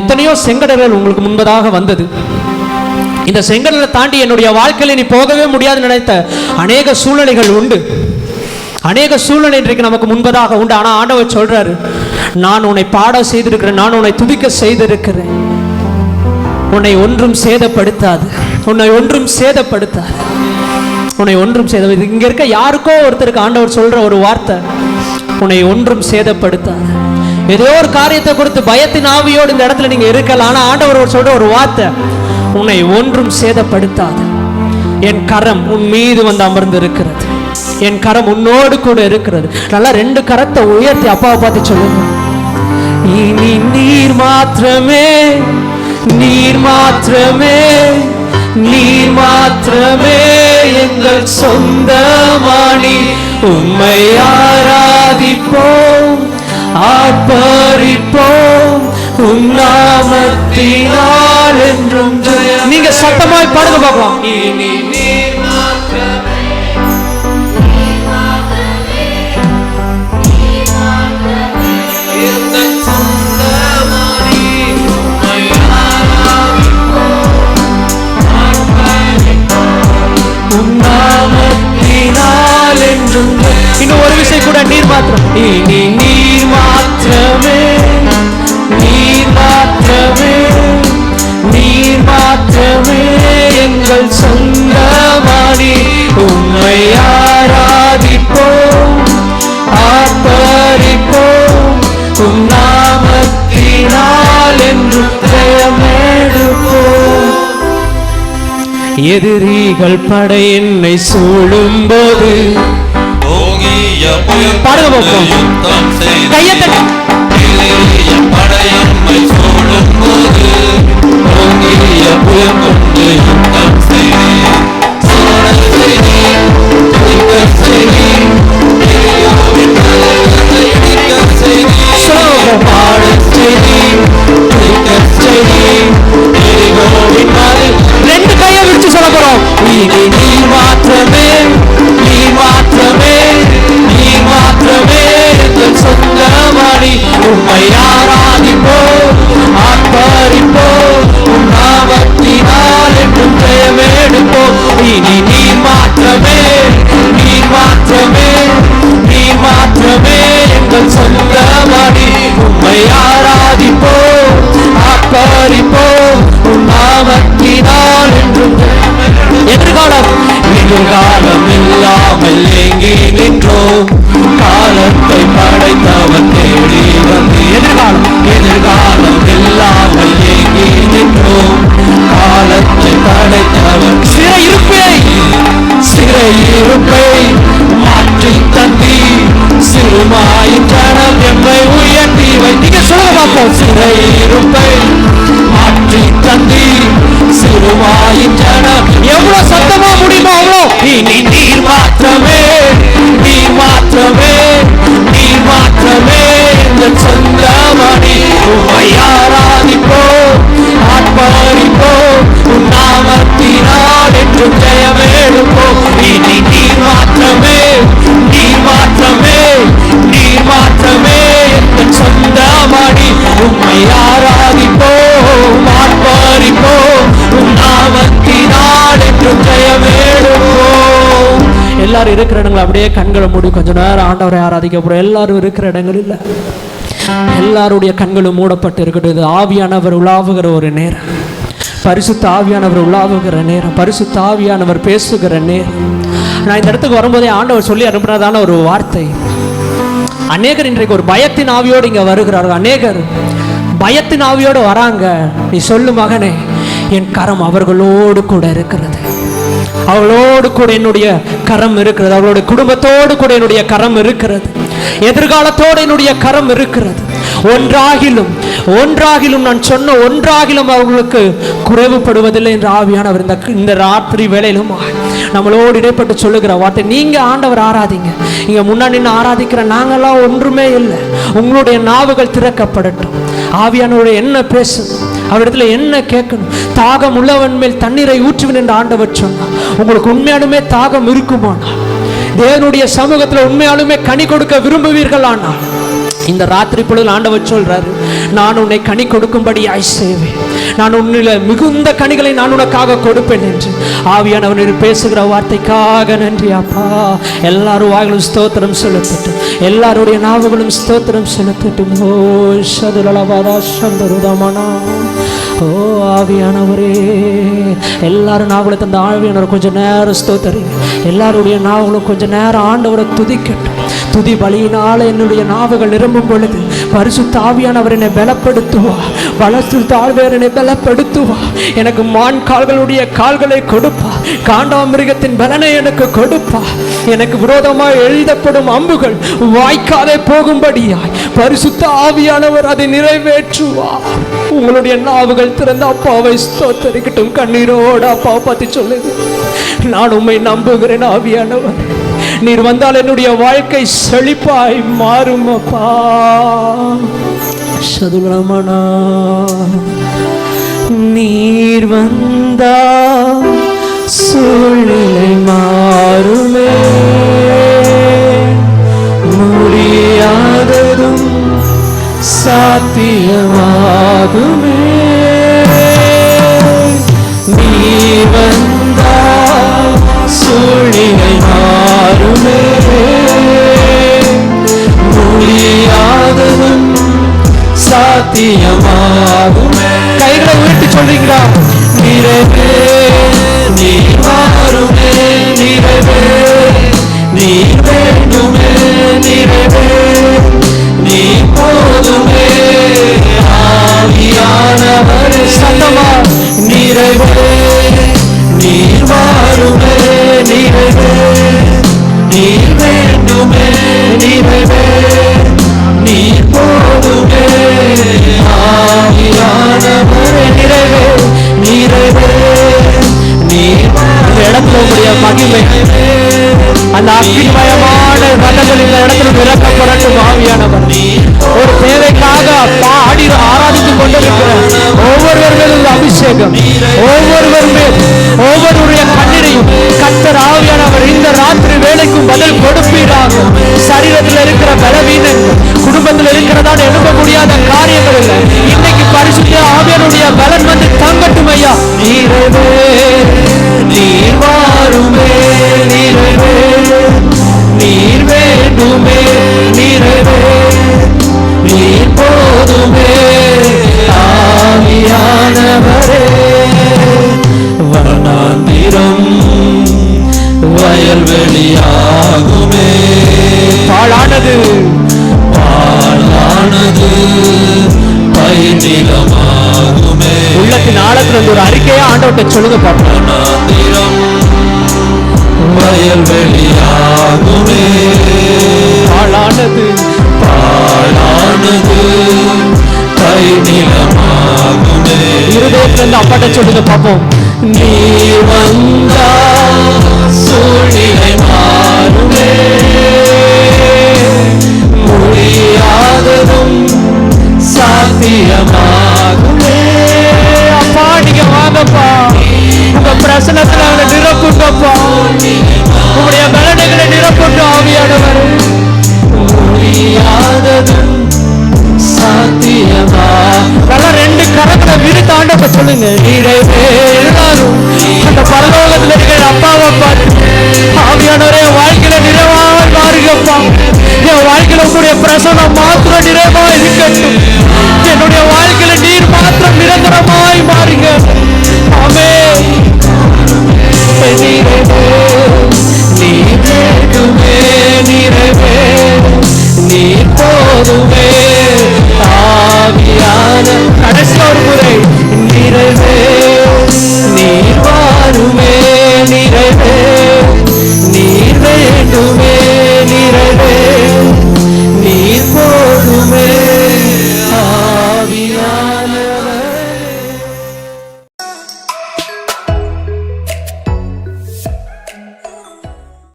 எத்தனையோ செங்கடல்கள் உங்களுக்கு முன்பதாக வந்தது. இந்த செங்கடலை தாண்டி என்னுடைய வாழ்க்கையில் நீ போகவே முடியாதுன்னு நினைத்த அநேக சூழ்நிலைகள் உண்டு. அநேக சூழ்நிலை இன்றைக்கு நமக்கு முன்பதாக உண்டு. ஆனா ஆண்டவர் சொல்றாரு நான் உன்னை பாட செய்திருக்கிறேன் நான் உன்னை துதிக்க செய்திருக்கிறேன். உன்னை ஒன்றும் சேதப்படுத்தாது. உன்னை ஒன்றும் சேதப்படுத்தாது. உன்னை ஒன்றும் சேத இங்க இருக்க யாருக்கோ ஒருத்தருக்கு ஆண்டவர் சொல்ற ஒரு வார்த்தை உன்னை ஒன்றும் சேதப்படுத்தாது. ஏதோ ஒரு காரியத்தை கொடுத்து பயத்தின் ஆவியோடு இந்த இடத்துல நீங்க இருக்கலாம். ஆனா ஆண்டவர் ஒரு சொல்ற ஒரு வார்த்தை உன்னை ஒன்றும் சேதப்படுத்தாது. என் கரம் உன் மீது வந்து அமர்ந்து இருக்கிறது என் கரம் உன்னோடு கூட இருக்கிறது. நல்லா ரெண்டு கரத்தை உயர்த்தி அப்பாவை பார்த்து சொல்லுங்க. இனி நீர் மாத்திரமே நீர் மாத்திரமே நீர் மாத்திரமே எங்கள் சொந்தமானி உம்மை ஆராதிப்போம். ஆர்ப்பரிப்போம் உம் நாமத்தினால் என்றும் நீங்க சத்தமாய் பாடுங்க பார்க்கலாம் உன்னாமத்தினால் இன்னும் ஒரு விஷயம் கூட நீர் மாத்திரம் இனி நீர் மாத்திரமே எங்கள் சொந்தமானி உம்மை ஆராதிப்போம் ஆர்ப்பரிப்போம் உம் நாமத்தினால் என்றும் ஜெயமெடுப்போம் எதிரிகள் படை என்னை சூழும்போது பாடுங்க பாப்போம். யுத்தம் செய்து கையை தட்டு. எதிரிய படையம்மை சூழும்போது Thank you. எங்கள் சொந்தமணி உம்மை ஆராதிப்போம் ஆர்ப்பரிப்போம் உன்னாமத்தினால் என்றும். எதிர்காலம் எதிர்காலம் இல்லாமல் எங்கே நின்றோம். காலத்தை படைத்தவன் எல்லாரும் இருக்கிற இடங்களை அப்படியே கண்களை மூடி கொஞ்ச நேரம் ஆண்டவரை ஆராதிக்க போறோம். எல்லாரும் இருக்கிற இடங்கள் இல்ல. எல்லாருடைய கண்களும் மூடப்பட்டு இருக்கட்டும் இது ஆவியானவர் உலாவுகிற ஒரு நேரம். பரிசுத்த ஆவியானவர் உலாவுகிற நேரம். பரிசுத்த ஆவியானவர் பேசுகிற நேரம். நான் இந்த இடத்துக்கு வரும்போதே ஆண்டவர் சொல்லி அனுப்புனதான ஒரு வார்த்தை. அநேகர் இன்றைக்கு ஒரு பயத்தின் ஆவியோடு இங்க வருகிறார்கள். அநேகர் பயத்தின் ஆவியோடு வராங்க. நீ சொல்லு மகனே என் கரம் அவர்களோடு கூட இருக்கிறது. அவளோடு கூட என்னுடைய கரம் இருக்கிறது. அவளுடைய குடும்பத்தோடு கூட என்னுடைய கரம் இருக்கிறது. எதிர்காலத்தோடு என்னுடைய கரம் இருக்கிறது. ஒன்றாகிலும் ஒன்றாகிலும் நான் சொன்ன ஒன்றாகிலும் அவர்களுக்கு குறைவுபடுவதில்லை என்று ஆவியானவர் இந்த இந்த ராத்திரி வேளையிலும் நம்மளோடு இடைப்பட்டு சொல்லுகிற வார்த்தை. நீங்க ஆண்டவர் ஆராதிங்க. இங்க முன்னாடி நின்று ஆராதிக்கிற நாங்கெல்லாம் ஒன்றுமே இல்லை. உங்களுடைய நாவுகள் திறக்கப்படட்டும். ஆவியானவருடைய என்ன பேசணும் அவரிடத்துல என்ன கேட்கணும்? தாகம் உள்ளவன் மேல் தண்ணீரை ஊற்றுவேன் என்று ஆண்டவர் சொன்னார். உங்களுக்கு உண்மையாலுமே தாகம் இருக்குமானால் தேவனுடைய சமூகத்தில் உண்மையாலுமே கனி கொடுக்க விரும்புவீர்கள் ஆனால் இந்த ராத்திரி பொழுது ஆண்டவர் சொல்றாரு நான் உன்னை கனி கொடுக்கும்படியாய் செய்வேன். நான் உன்னில மிகுந்த கனிகளை நான் உனக்காக கொடுப்பேன் என்று. ஆவியானவர் பேசுகிற வார்த்தைக்காக நன்றி அப்பா. எல்லாரும் வாயிலும் ஸ்தோத்திரம் செலுத்தட்டும். எல்லாருடைய நாவுகளும் ஸ்தோத்திரம் செலுத்தட்டும். ஓ சதுரளவாதா சந்தருதமனா. ஓ ஆவியானவரே. எல்லாரும் நாவலை தந்த ஆவியானவர் கொஞ்சம் நேரம் ஸ்தோத்தரி. எல்லாருடைய நாவலும் கொஞ்சம் நேரம் ஆண்டவரை துதிக்கட்டும். துதி பலியினால் என்னுடைய நாவுகள் நிரம்பும் பொழுது பரிசு தாவியானவர் என்னை பலப்படுத்துவா. பலசு தாழ்வேர் என்னை பலப்படுத்துவா. எனக்கு மான் கால்களுடைய கால்களை கொடுப்பா. காண்டாமிருகத்தின் பலனை எனக்கு கொடுப்பா. எனக்கு விரோதமாய் எழுதப்படும் அம்புகள் வாய்க்காதே போகும்படியாய். பரிசுத்த ஆவியானவர் அதை நிறைவேற்றுவார் உங்களுடைய நாவுகள் திறந்த அப்பாவை ஸ்தோத்தரிக்கட்டும். கண்ணீரோட அப்பா பத்தி சொல்லுது. நான் உண்மை நம்புகிறேன் ஆவியானவர். நீர் வந்தால் என்னுடைய வாழ்க்கை செழிப்பாய் மாறும் அப்பா. சதுரமணா. நீர் வந்தா சூழ்நிலை மாறுமே. முடியாததும் சாத்தியமாகுமே. நீ வந்தா சூழ்நிலை மாறுமே. முடியாததும் சாத்தியமா சொல்றீங்களா நிறைவே நீ மாறுமே நிறைவே நீ வேண்டுமே நிறைவே நீ போதுமே ஆவியானவரே. சத்தமா? நிறைவே நீர் மாறுமே நிறைவே நீர் வேண்டுமே நிறைவே நீர் போதுமே ஆவியானவரே நிறைவே இந்த இடத்துல உங்களுடைய மகிமை அந்த அக்கிமயமான ரதங்கள் இந்த இடத்துல இறக்கப்படட்டும் ஆவியானவர் ஒரு தேவைக்காக பாடி ஆராதித்துக் கொண்டிருக்கிற ஒவ்வொருவர் மேலும் உள்ள அபிஷேகம் ஒவ்வொருவர் மேல் ஒவ்வொருவருடைய கண்ணீரையும் கத்தர் ஆவியானவர் இந்த ராத்திரி வேலைக்கும் பதில் கொடுப்பீராக சரீரத்தில் இருக்கிற பலவீனங்கள் குடும்பத்தில் இருக்கிறதான எழுப்ப முடியாத காரியங்கள் இல்லை. இன்னைக்கு பரிசுத்த ஆவியனுடைய பலன் வந்து தங்கட்டும் ஐயா. நீரவே நீர் வாருமே நீரவே. நீர் வேண்டுமே நீரவே. நீர் போதுமே ஆவியானவரே. வர்ணாந்திரம் வயல்வெளியாகுமே. பாழானது பாழானது. உள்ளத்தின் ஆழத்துல இருந்து ஒரு அறிக்கையா ஆண்டவர்கிட்ட சொல்லுங்க பாப்போம் வர்ணாந்திரம் வயல்வெளியாகுமே பாழானது பாழானது கைநிலமாகுமே இருதயத்துல இருந்து அப்பாட்ட சொல்லுங்க பாப்போம் நீ வந்தா சாத்தியமாகுமே அப்பா நீங்க வாங்கப்பா. உங்க பிரசனத்துல அவனை நிரப்புங்கப்பா. உங்களுடைய பலனைகளை நிரப்புங்க ஆவியானவர். முடியாததும் சாத்தியமா? நல்லா ரெண்டு கரங்களை விரித்து ஆண்டப்ப சொல்லுங்க. நிறைவே எல்லாரும் அந்த பரலோகத்துல இருக்கிற அப்பாவை பார்த்து ஆவியானவரே வாழ்க்கையில நிறைவாக மாறுங்கப்பா என் வாழ்க்கையில உங்களுடைய பிரசனம் மாத்திரம் நிறைவா இருக்கட்டும். என்னுடைய வாழ்க்கையில நீர் மாத்திரம் நிரந்தரமா